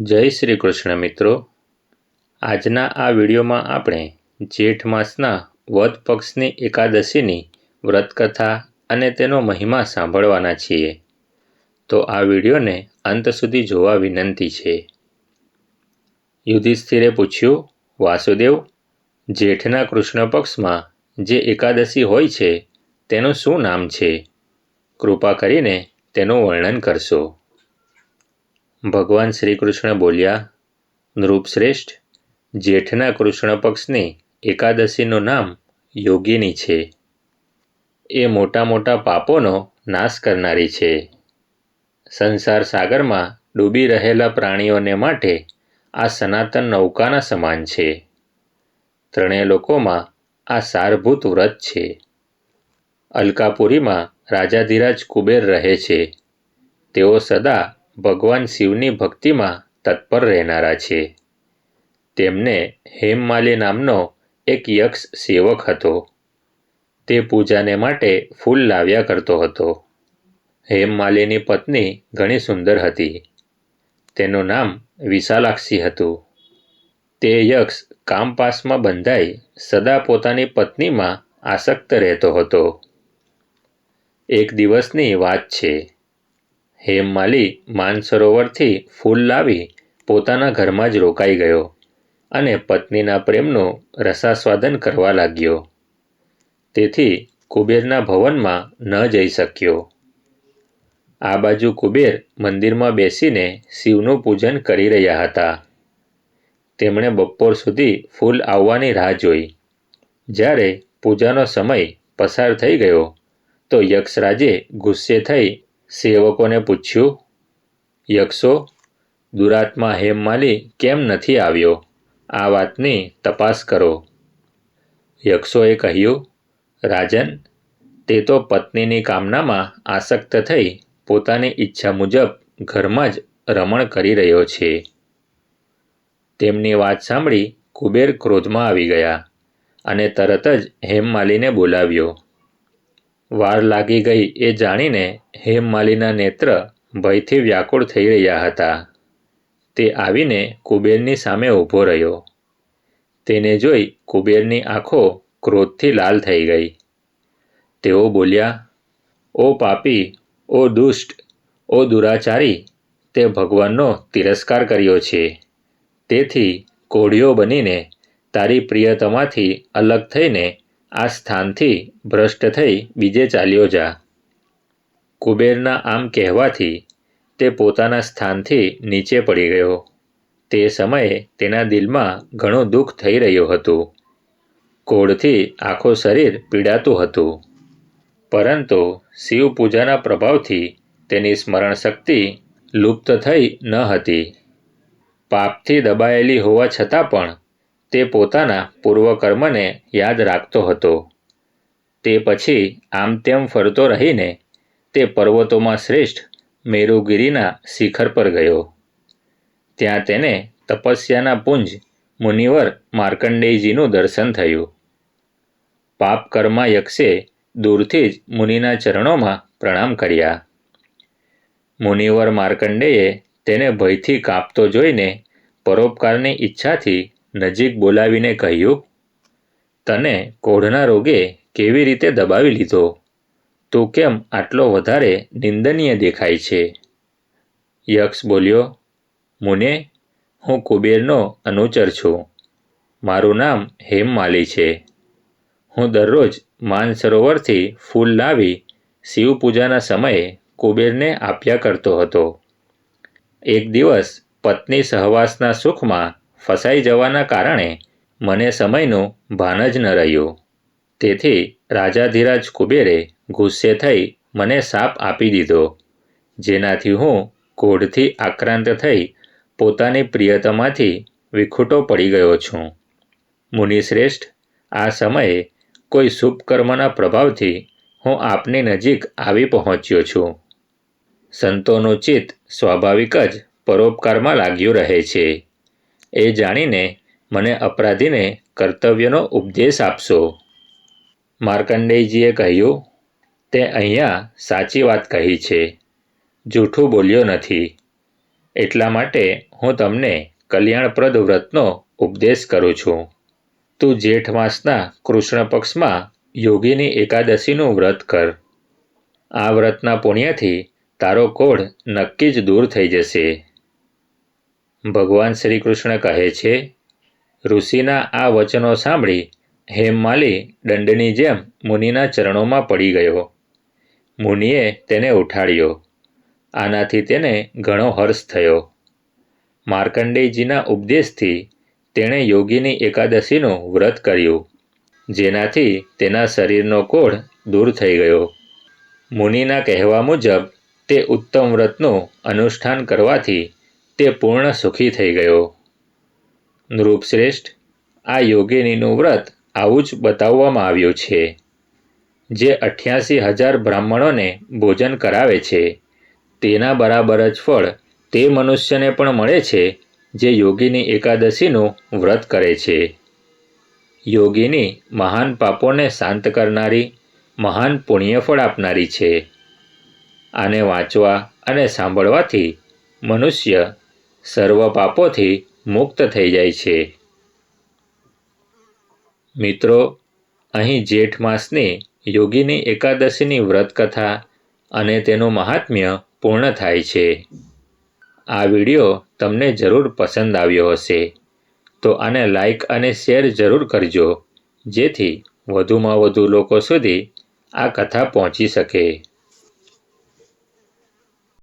જય શ્રી કૃષ્ણ મિત્રો. આજના આ વિડીયોમાં આપણે જેઠ માસના વધ પક્ષની એકાદશીની વ્રતકથા અને તેનો મહિમા સાંભળવાના છીએ. તો આ વિડીયોને અંત સુધી જોવા વિનંતી છે. યુધિષ્ઠિરે પૂછ્યું, વાસુદેવ, જેઠના કૃષ્ણ પક્ષમાં જે એકાદશી હોય છે, તેનું શું નામ છે? કૃપા કરીને તેનું વર્ણન કરશો. ભગવાન શ્રી કૃષ્ણ બોલ્યા, નૃપશ્રેષ્ઠ, જેઠના કૃષ્ણ પક્ષની એકાદશીનું નામ યોગિની છે. એ મોટા મોટા પાપોનો નાશ કરનારી છે. સંસાર સાગરમાં ડૂબી રહેલા પ્રાણીઓને માટે આ સનાતન નૌકાના સમાન છે. ત્રણેય લોકોમાં આ સારભૂત વ્રત છે. અલકાપુરીમાં રાજાધિરાજ કુબેર રહે છે. તેઓ સદા ભગવાન શિવની ભક્તિમાં તત્પર રહેનારા છે. તેમને હેમમાલી નામનો એક યક્ષ સેવક હતો. તે પૂજાને માટે ફૂલ લાવ્યા કરતો હતો. હેમમાલીની પત્ની ઘણી સુંદર હતી. તેનું નામ વિશાલાક્ષી હતું. તે યક્ષ કામપાસમાં બંધાઈ સદા પોતાની પત્નીમાં આસક્ત રહેતો હતો. એક દિવસની વાત છે. હેમમાલી માનસરોવરથી ફૂલ લાવી પોતાના ઘરમાં જ રોકાઈ ગયો અને પત્નીના પ્રેમનું રસાસ્વાદન કરવા લાગ્યો. તેથી કુબેરના ભવનમાં ન જઈ શક્યો. આ બાજુ કુબેર મંદિરમાં બેસીને શિવનું પૂજન કરી રહ્યા હતા. તેમણે બપોર સુધી ફૂલ આવવાની રાહ જોઈ. જ્યારે પૂજાનો સમય પસાર થઈ ગયો, તો યક્ષરાજે ગુસ્સે થઈ સેવકોને પૂછ્યું, યક્ષો, દુરાત્મા હેમમાલી કેમ નથી આવ્યો? આ વાતની તપાસ કરો. યક્ષોએ કહ્યું, રાજન, તે તો પત્નીની કામનામાં આસક્ત થઈ પોતાની ઈચ્છા મુજબ ઘરમાં જ રમણ કરી રહ્યો છે. તેમની વાત સાંભળી કુબેર ક્રોધમાં આવી ગયા અને તરત જ હેમમાલીને બોલાવ્યો વાર લાગી ગઈ એ જાણીને હેમમાલીના નેત્ર ભયથી વ્યાકુળ થઈ રહ્યા હતા. તે આવીને કુબેરની સામે ઊભો રહ્યો. તેને જોઈ કુબેરની આંખો ક્રોધથી લાલ થઈ ગઈ. તેઓ બોલ્યા, ઓ પાપી, ઓ દુષ્ટ, ઓ દુરાચારી, તે ભગવાનનો તિરસ્કાર કર્યો છે. તેથી કોઢિયો બનીને તારી પ્રિયતમાથી અલગ થઈને આ સ્થાનથી ભ્રષ્ટ થઈ બીજે ચાલ્યો જા. કુબેરના આમ કહેવાથી તે પોતાના સ્થાનથી નીચે પડી ગયો. તે સમયે તેના દિલમાં ઘણું દુઃખ થઈ રહ્યું હતું. કોળથી આખું શરીર પીડાતું હતું. પરંતુ શિવ પૂજાના પ્રભાવથી તેની સ્મરણ શક્તિ લુપ્ત થઈ ન હતી. પાપથી દબાયેલી હોવા છતાં પણ તે પોતાના પૂર્વકર્મને યાદ રાખતો હતો. તે પછી આમ તેમ ફરતો રહીને તે પર્વતોમાં શ્રેષ્ઠ મેરુગીરીના શિખર પર ગયો. ત્યાં તેને તપસ્યાના પુંજ મુનિવર માર્કંડેયજીનું દર્શન થયું. પાપકર્મા યક્ષે દૂરથી જ મુનિના ચરણોમાં પ્રણામ કર્યા. મુનિવર માર્કંડેયે તેને ભયથી કાપતો જોઈને પરોપકારની ઈચ્છાથી નજીક બોલાવીને કહ્યું, તને કોઢના રોગે કેવી રીતે દબાવી લીધો? તું કેમ આટલો વધારે નિંદનીય દેખાય છે? યક્ષ બોલ્યો, મુને, હું કુબેરનો અનુચર છું. મારું નામ હેમમાલી છે. હું દરરોજ માનસરોવરથી ફૂલ લાવી શિવ પૂજાના સમયે કુબેરને આપ્યા કરતો હતો. એક દિવસ પત્ની સહવાસના સુખમાં ફસાઈ જવાના કારણે મને સમયનું ભાન જ ન રહ્યું. તેથી રાજાધિરાજ કુબેરે ગુસ્સે થઈ મને સાપ આપી દીધો, જેનાથી હું કોઢથી આક્રાંત થઈ પોતાની પ્રિયતમાથી વિખૂટો પડી ગયો છું. મુનિશ્રેષ્ઠ, આ સમયે કોઈ શુભ કર્મના પ્રભાવથી હું આપની નજીક આવી પહોંચ્યો છું. સંતોનું ચિત્ત સ્વાભાવિક જ પરોપકારમાં લાગ્યું રહે છે. એ જાણીને મને અપરાધીને કર્તવ્યનો ઉપદેશ આપશો. માર્કંડેયજીએ કહ્યું, તે અહીંયા સાચી વાત કહી છે. જૂઠું બોલ્યો નથી. એટલા માટે હું તમને કલ્યાણપ્રદ વ્રતનો ઉપદેશ કરું છું. તું જેઠ માસના કૃષ્ણ પક્ષમાં યોગીની એકાદશીનું વ્રત કર. આ વ્રતના પુણ્યથી તારો કોઢ નક્કી જ દૂર થઈ જશે. ભગવાન શ્રી કૃષ્ણ કહે છે, ઋષિના આ વચનો સાંભળી હેમમાલી દંડની જેમ મુનિના ચરણોમાં પડી ગયો. મુનિએ તેને ઉઠાડ્યો. આનાથી તેને ઘણો હર્ષ થયો. માર્કંડેયજીના ઉપદેશથી તેણે યોગીની એકાદશીનું વ્રત કર્યું, જેનાથી તેના શરીરનો કોઢ દૂર થઈ ગયો. મુનિના કહેવા મુજબ તે ઉત્તમ વ્રતનું અનુષ્ઠાન કરવાથી તે પૂર્ણ સુખી થઈ ગયો. નૃપશ્રેષ્ઠ, આ યોગિનીનું વ્રત આવું જ બતાવવામાં આવ્યું છે. જે અઠ્યાસી હજાર બ્રાહ્મણોને ભોજન કરાવે છે. તેના બરાબર જ ફળ તે મનુષ્યને પણ મળે છે જે યોગીની એકાદશીનું વ્રત કરે છે. યોગીની મહાન પાપોને શાંત કરનારી, મહાન પુણ્યફળ આપનારી છે. આને વાંચવા અને સાંભળવાથી મનુષ્ય સર્વ પાપોથી મુક્ત થઈ જાય છે. મિત્રો, અહીં જેઠ માસની યોગીની એકાદશીની વ્રત કથા અને તેનું મહાત્મ્ય પૂર્ણ થાય છે. આ વીડિયો તમને જરૂર પસંદ આવ્યો હશે. તો આને લાઈક અને શેર જરૂર કરજો, જેથી વધુમાં વધુ લોકો સુધી આ કથા પહોંચી શકે.